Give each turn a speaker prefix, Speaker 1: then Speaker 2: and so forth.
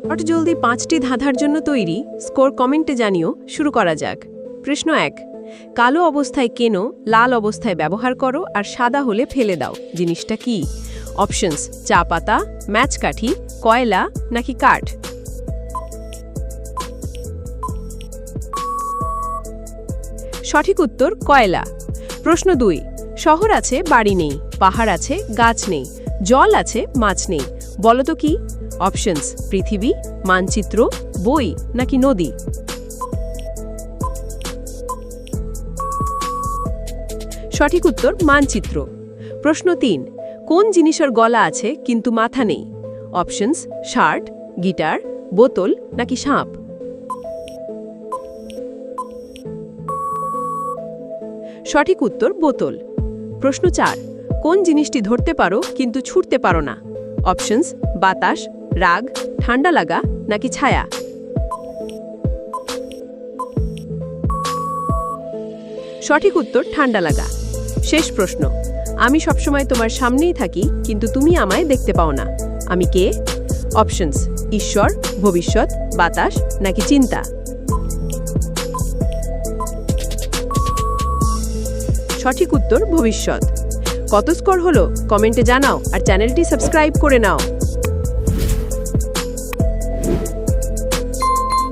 Speaker 1: Hot জলদি পাঁচটি ধাঁধার জন্য তৈরি স্কোর কমেন্টে জানিও, শুরু করা যাক। প্রশ্ন এক, কালো অবস্থায় কেনো, লাল অবস্থায় ব্যবহার করো আর সাদা হলে ফেলে দাও, জিনিসটা কি? অপশনস, চা পাতা ম্যাচকাঠি কয়লা নাকি কাঠ? সঠিক উত্তর, কয়লা। প্রশ্ন দুই, শহর আছে, বাড়ি নেই, পাহাড় আছে, গাছ নেই, জল আছে, মাছ নেই, বলতো কি? অপশনস পৃথিবী, মানচিত্র, বই, নাকি নদী? সঠিক উত্তর, মানচিত্র। প্রশ্ন তিন, কোন জিনিসের গলা আছে, কিন্তু মাথা নেই? অপশনস শার্ট, গিটার, বোতল, নাকি সাপ? সঠিক উত্তর, বোতল। প্রশ্ন চার, কোন জিনিসটি ধরতে পারো, কিন্তু ছুটতে পারো না? অপশনস বাতাস রাগ, ঠান্ডা লাগা নাকি ছায়া? সঠিক উত্তর, ঠান্ডা লাগা। শেষ প্রশ্ন। আমি সবসময় তোমার সামনেই থাকি, কিন্তু তুমি আমায় দেখতে পাও না। আমি কে? অপশনস, ঈশ্বর, ভবিষ্যৎ, বাতাস নাকি চিন্তা? সঠিক উত্তর, ভবিষ্যৎ। কত স্কোর হলো? কমেন্টে জানাও আর চ্যানেলটি সাবস্ক্রাইব করে নাও।